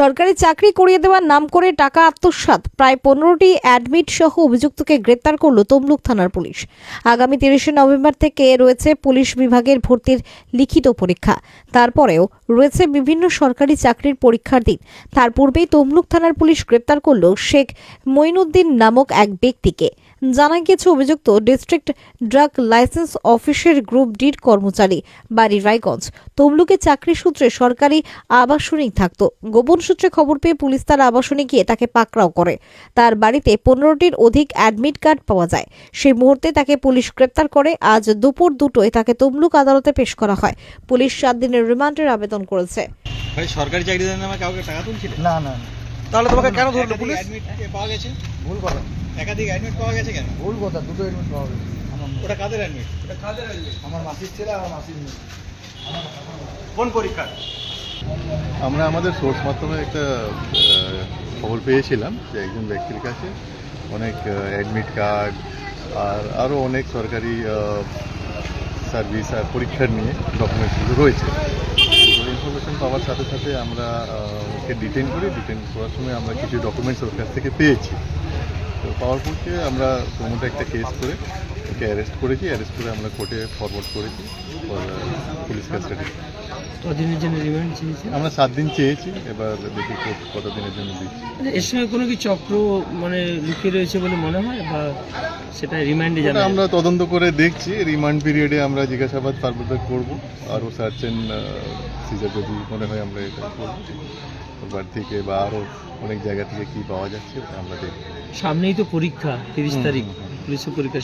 সরকারি চাকরি করিয়ে দেওয়ার নাম করে টাকা আত্মসাৎ। প্রায় পনেরোটি অ্যাডমিট সহ অভিযুক্তকে গ্রেপ্তার করল তমলুক থানার পুলিশ। আগামী তিরিশে নভেম্বর থেকে রয়েছে পুলিশ বিভাগের ভর্তির লিখিত পরীক্ষা। তারপরেও রয়েছে বিভিন্ন সরকারি চাকরির পরীক্ষার দিন। তার পূর্বেই তমলুক থানার পুলিশ গ্রেপ্তার করল শেখ মঈনুদ্দিন নামক এক ব্যক্তিকে। জানা গিয়েছে, অভিযুক্ত ডিস্ট্রিক্ট ড্রাগ লাইসেন্স অফিসের গ্রুপ ডির কর্মচারী, বাড়ি রায়গঞ্জ। তমলুকে চাকরি সূত্রে সরকারি আবাসনিক থাকত। গোপন সূত্রে খবর পেয়ে পুলিশ তার আবাসনে গিয়ে তাকে পাকড়াও করে। তার বাড়িতে পনেরোটির অধিক অ্যাডমিট কার্ড পাওয়া যায়। সেই মুহূর্তে তাকে পুলিশ গ্রেপ্তার করে। আজ দুপুর দুটোয় তাকে তমলুক আদালতে পেশ করা হয়। পুলিশ সাত দিনের রিমান্ডের আবেদন করেছে। ভাই সরকারি চাকরি দেওয়ার নামে কাউকে টাকা তুলছিলে? না না। তাহলে তোমাকে কেন ধরলো পুলিশ? admit পাওয়া গেছে? ভুল কথা। একাধিক অ্যাডমিট পাওয়া গেছে কেন? ভুল কথা দুটো এডমিট পাওয়া গেছে। ওটা কাদের অ্যাডমিট ওটা কাদের অ্যাডমিট আমার মাসির ছেলে আমার মাসির মেয়ে। কোন পরীক্ষা আমরা আমাদের সোর্স মাধ্যমে একটা খবর পেয়েছিলাম যে একজন ব্যক্তির কাছে অনেক অ্যাডমিট কার্ড আর আরও অনেক সরকারি সার্ভিস আর পরীক্ষার নিয়ে ডকুমেন্টসগুলো রয়েছে। ইনফরমেশন পাওয়ার সাথে সাথে আমরা ওকে ডিটেন করি। ডিটেন করার সময় আমরা কিছু ডকুমেন্টস ওর কাছ থেকে পেয়েছি। তো পাওয়ার পরকে আমরা প্রমোটে একটা কেস করে ওকে অ্যারেস্ট করেছি অ্যারেস্ট করে আমরা কোর্টে ফরওয়ার্ড করেছি পুলিশ কাস্টাডি কদিনের জন্য রিমান্ড চেয়েছে আমরা সাত দিন চেয়েছি এবার দেখি কোর্ট কত দিনের জন্য দিচ্ছি। এর সঙ্গে কোনো কি চক্র মানে লুকিয়ে রয়েছে বলে মনে হয়? বা সেটা রিমান্ডে জানা আমরা তদন্ত করে দেখছি রিমান্ড পিরিয়ডে আমরা জিজ্ঞাসাবাদ ফার্দার করব আরও সার্চ অ্যান্ড সিজার যদি মনে হয় আমরা এটা করব। থেকে বা আরও অনেক জায়গা থেকে কি পাওয়া যাচ্ছে আমরা দেখব। সামনেই তো পরীক্ষা তিরিশ তারিখ। পুলিশের পরীক্ষা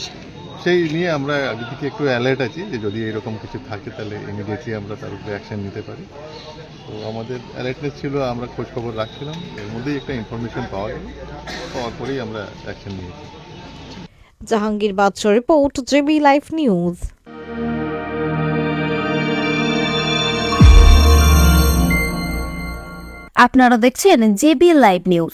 সেই নিয়ে আমরা আগে থেকে একটু অ্যালার্ট আছি যে যদি এরকম কিছু থাকে তাহলে ইমিডিয়েটলি আমরা তার উপরে অ্যাকশন নিতে পারি। তো আমাদের অ্যালার্টনেস ছিল আমরা খোঁজ খবর রাখছিলাম। এর মধ্যেই একটা ইনফরমেশন পাওয়া গেল। পাওয়ার পরেই আমরা অ্যাকশন নিয়েছি। Jahangir Badsha report JB life news. আপনারা দেখছেন জেবি লাইভ নিউজ।